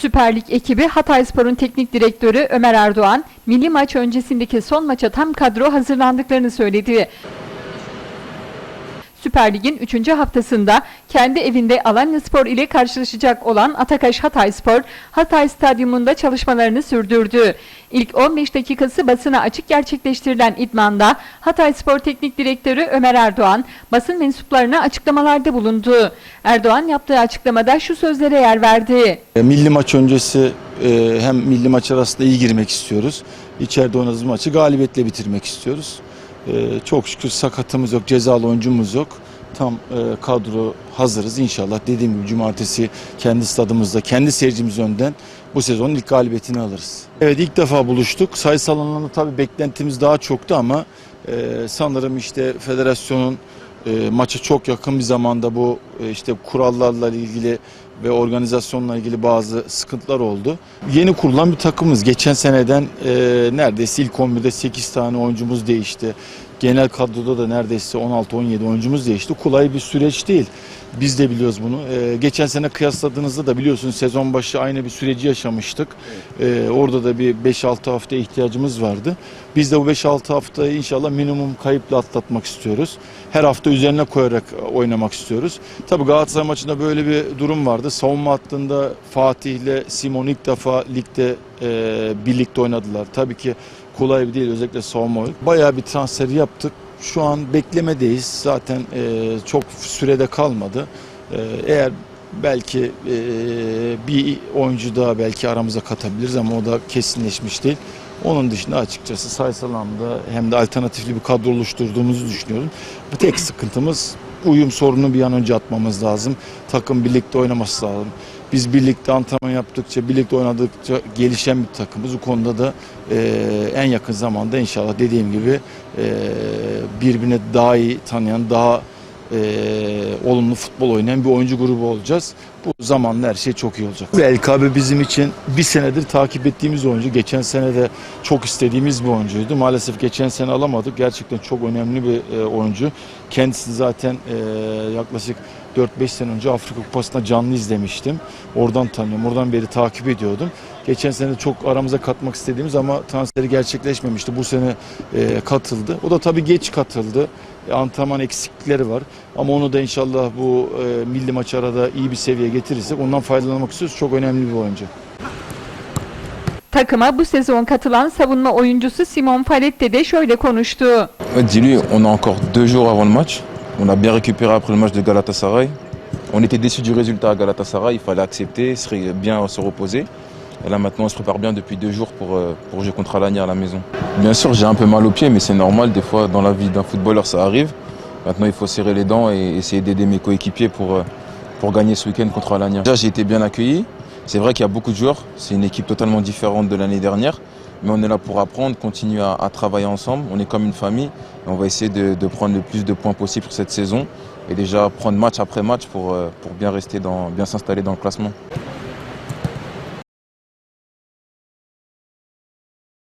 Süper Lig ekibi Hatayspor'un teknik direktörü Ömer Erdoğan, milli maç öncesindeki son maça tam kadro hazırlandıklarını söyledi. Süper Lig'in 3. haftasında kendi evinde Alanyaspor ile karşılaşacak olan Atakaş Hatayspor, Hatay Stadyumunda çalışmalarını sürdürdü. İlk 15 dakikası basına açık gerçekleştirilen idmanda Hatayspor Teknik Direktörü Ömer Erdoğan basın mensuplarına açıklamalarda bulundu. Erdoğan yaptığı açıklamada şu sözlere yer verdi. E, Milli maç öncesi e, hem milli maç arasında iyi girmek istiyoruz. İçeride oynadığımız maçı galibiyetle bitirmek istiyoruz. E, Çok şükür sakatımız yok, cezalı oyuncumuz yok. Tam e, kadro hazırız inşallah. Dediğim gibi cumartesi kendi stadımızda, kendi seyircimiz önden bu sezonun ilk galibiyetini alırız. Evet ilk defa buluştuk. Sayısal anlamda tabii beklentimiz daha çoktu ama e, sanırım işte federasyonun e, maça çok yakın bir zamanda bu e, işte kurallarla ilgili ve organizasyonla ilgili bazı sıkıntılar oldu. Yeni kurulan bir takımız. Geçen seneden e, neredeyse ilk 11'de 8 tane oyuncumuz değişti. Genel kadroda da neredeyse 16-17 oyuncumuz değişti. Kolay bir süreç değil. Biz de biliyoruz bunu. E, geçen sene kıyasladığınızda da biliyorsunuz sezon başı aynı bir süreci yaşamıştık. E, orada da bir 5-6 hafta ihtiyacımız vardı. Biz de bu 5-6 haftayı inşallah minimum kayıpla atlatmak istiyoruz. Her hafta üzerine koyarak oynamak istiyoruz. Tabii Galatasaray maçında böyle bir durum vardı. Savunma hattında Fatih ile Simon ilk defa ligde e, birlikte oynadılar. Tabii ki kolay bir değil özellikle savunma oyunu. Bayağı bir transfer yaptık. Şu an beklemedeyiz. Zaten e, çok sürede kalmadı. E, eğer belki e, bir oyuncu daha belki aramıza katabiliriz ama o da kesinleşmiş değil. Onun dışında açıkçası sayısal anlamda hem de alternatifli bir kadro oluşturduğumuzu düşünüyorum. Bu tek sıkıntımız uyum sorunu bir an önce atmamız lazım. Takım birlikte oynaması lazım. Biz birlikte antrenman yaptıkça, birlikte oynadıkça gelişen bir takımız. Bu konuda da e, en yakın zamanda inşallah dediğim gibi e, birbirine daha iyi tanıyan, daha e, olumlu futbol oynayan bir oyuncu grubu olacağız. Bu zamanla her şey çok iyi olacak. LKB bizim için bir senedir takip ettiğimiz oyuncu. Geçen sene de çok istediğimiz bir oyuncuydu. Maalesef geçen sene alamadık. Gerçekten çok önemli bir e, oyuncu. Kendisini zaten e, yaklaşık 4-5 sene önce Afrika Kupası'nda canlı izlemiştim. Oradan tanıyorum. Oradan beri takip ediyordum. Geçen sene çok aramıza katmak istediğimiz ama transferi gerçekleşmemişti. Bu sene e, katıldı. O da tabii geç katıldı. E, antrenman eksiklikleri var. Ama onu da inşallah bu e, milli maç arada iyi bir seviye getirirsek ondan faydalanmak istiyoruz. Çok önemli bir oyuncu. Takıma bu sezon katılan savunma oyuncusu Simon Falette de şöyle konuştu. Dis-lui, on a encore deux jours avant le match. On a bien récupéré après le match de Galatasaray. On était déçus du résultat à Galatasaray, il fallait accepter, se ré- bien se reposer. Et là maintenant on se prépare bien depuis deux jours pour, euh, pour jouer contre Alanya à la maison. Bien sûr j'ai un peu mal aux pieds mais c'est normal, des fois dans la vie d'un footballeur ça arrive. Maintenant il faut serrer les dents et essayer d'aider mes coéquipiers pour, euh, pour gagner ce week-end contre Alanya. Déjà j'ai été bien accueilli, c'est vrai qu'il y a beaucoup de joueurs, c'est une équipe totalement différente de l'année dernière. Mais on est là pour apprendre, continuer à, travailler ensemble. On est comme une famille et on va essayer de, prendre le plus de points possible sur cette saison et déjà prendre match après match pour, euh, pour bien rester dans, bien s'installer dans le classement.